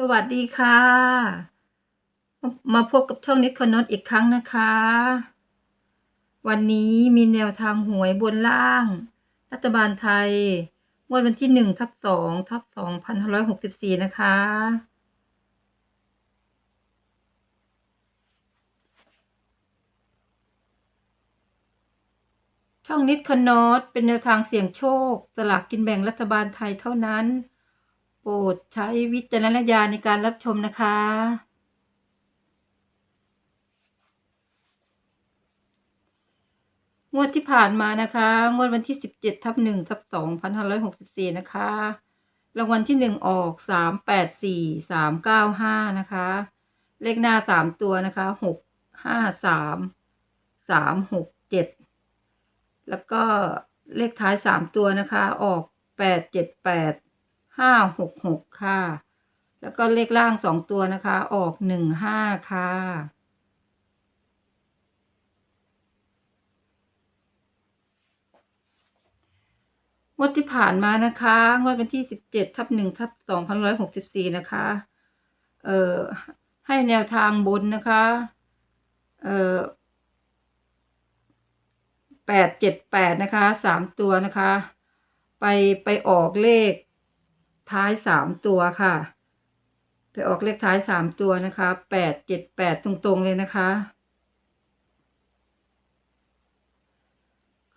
สวัสดีค่ะ มาพบกับช่องนิคอนนอีกครั้งนะคะ วันนี้มีแนวทางหวยบนล่าง รัฐบาลไทยงวดวันที่หนึ่งทับสองทับสองพันห้าร้อยหกสิบสี่นะคะ ช่องนิดคอนอตเป็นแนวทางเสี่ยงโชค สลากกินแบ่งรัฐบาลไทยเท่านั้น รดใช้วิจารณญาณในการรับชมนะคะ งวดที่ผ่านมานะคะ งวดวันที่ 17ทับ1ทับ2564 นะคะ รางวัลที่ 1 ออก 384 395 นะคะ เลขหน้า 3 ตัวนะคะ 6 5 3 3 6 7 แล้วก็เลขท้าย 3 ตัวนะคะ ออก ห้าหกหกค่ะ แล้วก็เลขล่างสองตัวนะคะ ออกหนึ่งห้าค่ะงวดที่ผ่านมานะคะงวดเป็นที่สิบเจ็ดทับหนึ่งทับสองพันร้อยหกสิบสี่นะคะ เอ่อ ให้แนวทางบนนะคะ เอ่อแปดเจ็ดแปดนะคะสามตัวนะคะ ไปไปออกเลข ท้าย3ตัวค่ะ ไปออกเลขท้าย3ตัวนะคะ878ตรงๆเลยนะคะ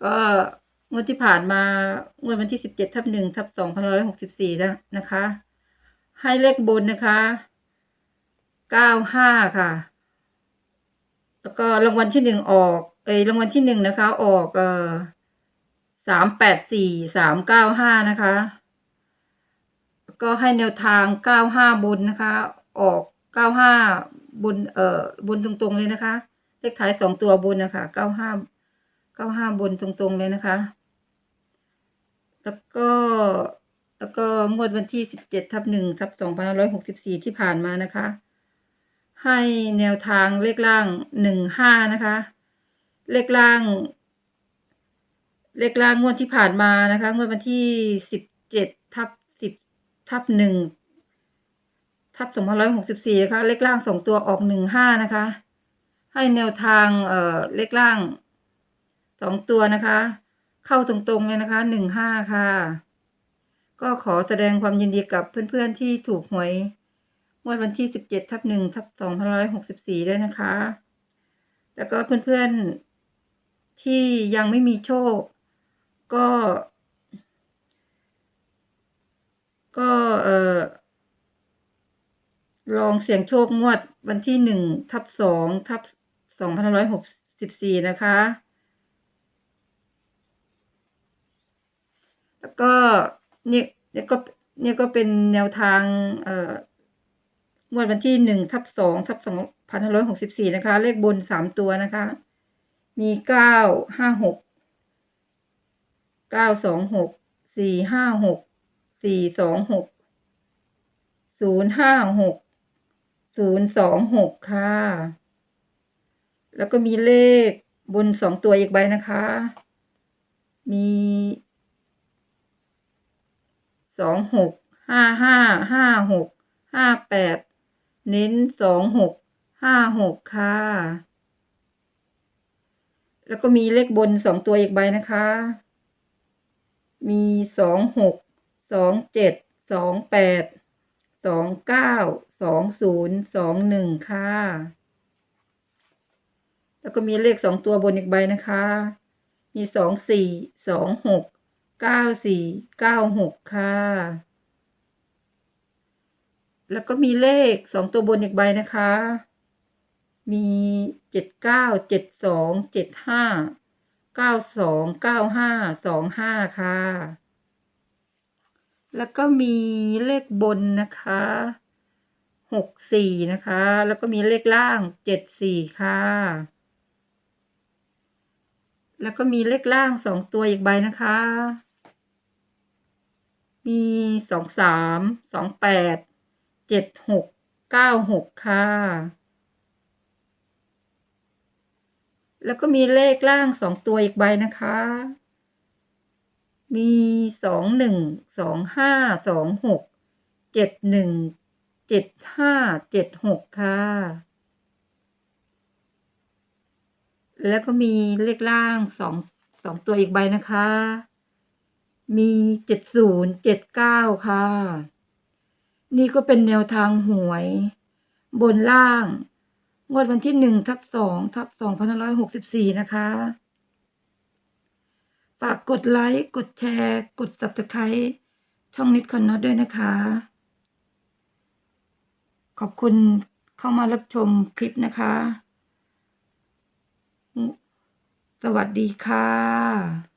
ก็งวดที่ผ่านมางวดวันที่17ทับ1ทับ2564นร้อยหกสิบสี่นะนะคะ ให้เลขบนนะคะ95ค่ะ แล้วก็รางวัลที่หนึ่งออก เอ้ยรางวัลที่หนึ่งนะคะ ออกเอ่อสามแปดสี่สามเก้าห้านะคะ ก็ให้แนวทางเก้าห้าบนนะคะ ออกเก้าห้าบน เอ่อ บนตรงๆเลยนะคะ เลขท้ายสองตัวบนนะคะเก้าห้าเก้าห้าบนตรงๆเลยนะคะ แล้วก็ แล้วก็งวดวันที่สิบเจ็ดทับหนึ่งทับสองพันร้อยหกสิบสี่ที่ผ่านมานะคะ ให้แนวทางเลขล่างหนึ่งห้านะคะ เลขล่าง เลขล่างงวดที่ผ่านมานะคะ งวดวันที่สิบเจ็ดทับ ทับหนึ่งทับสองพันร้อยหกสิบสี่นะคะ เลขล่างสองตัวออกหนึ่งห้านะคะ ให้แนวทางเอ่อเลขล่างสองตัวนะคะ เข้าตรงๆเลยนะคะหนึ่งห้าค่ะ ก็ขอแสดงความยินดีกับเพื่อนๆที่ถูกหวยงวดวันที่สิบเจ็ดทับหนึ่งทับสองพันร้อยหกสิบสี่ด้วยนะคะ แล้วก็เพื่อนๆที่ยังไม่มีโชค ก็ ก็เออลองเสี่ยงโชคงวดวันที่หนึ่งทับสองทับสองพันร้อยหกสิบสี่นะคะ แล้วก็เนี่ยเนี่ยก็เนี่ยก็เป็นแนวทางเอ่องวดวันที่หนึ่งทับสองทับสองพันห้าร้อยหกสิบสี่นะคะ เลขบนสามตัวนะคะ มีเก้าห้าหกเก้าสองหกสี่ห้าหก สี่สองหกศูนย์ห้าหกศูนย์สองหกค่ะ แล้วก็มีเลขบนสองตัวอีกใบนะคะ มีสองหกห้าห้าห้าหกห้าแปดเน้นสองหกห้าหกค่ะ แล้วก็มีเลขบนสองตัวอีกใบนะคะ มีสองหก สองเจ็ดสองแปดสองเก้าสองศูนย์สองหนึ่งค่ะ แล้วก็มีเลขสองตัวบนอีกใบนะคะ มีสองสี่สองหกเก้าสี่เก้าหกค่ะ แล้วก็มีเลขสองตัวบนอีกใบนะคะ มีเจ็ดเก้าเจ็ดสองเจ็ดห้าเก้าสองเก้าห้าสองห้าค่ะ แล้วก็มีเลขบนนะคะหกสี่นะคะ แล้วก็มีเลขล่างเจ็ดสี่ค่ะ แล้วก็มีเลขล่างสองตัวอีกใบนะคะ มีสองสามสองแปดเจ็ดหกเก้าหกค่ะ แล้วก็มีเลขล่างสองตัวอีกใบนะคะ มีสองหนึ่งสองห้าสองหกเจ็ดหนึ่งเจ็ดห้าเจ็ดหกค่ะ แล้วก็มีเลขล่างสองสองตัวอีกใบนะคะ มีเจ็ดศูนย์เจ็ดเก้าค่ะ นี่ก็เป็นแนวทางหวย บนล่าง งวดวันที่หนึ่งทับสองทับสองพันร้อยหกสิบสี่นะคะ ฝากกดไลค์ กดแชร์ กด subscribe ช่องนิดคอนนอตด้วยนะคะ ขอบคุณเข้ามารับชมคลิปนะคะ สวัสดีค่ะ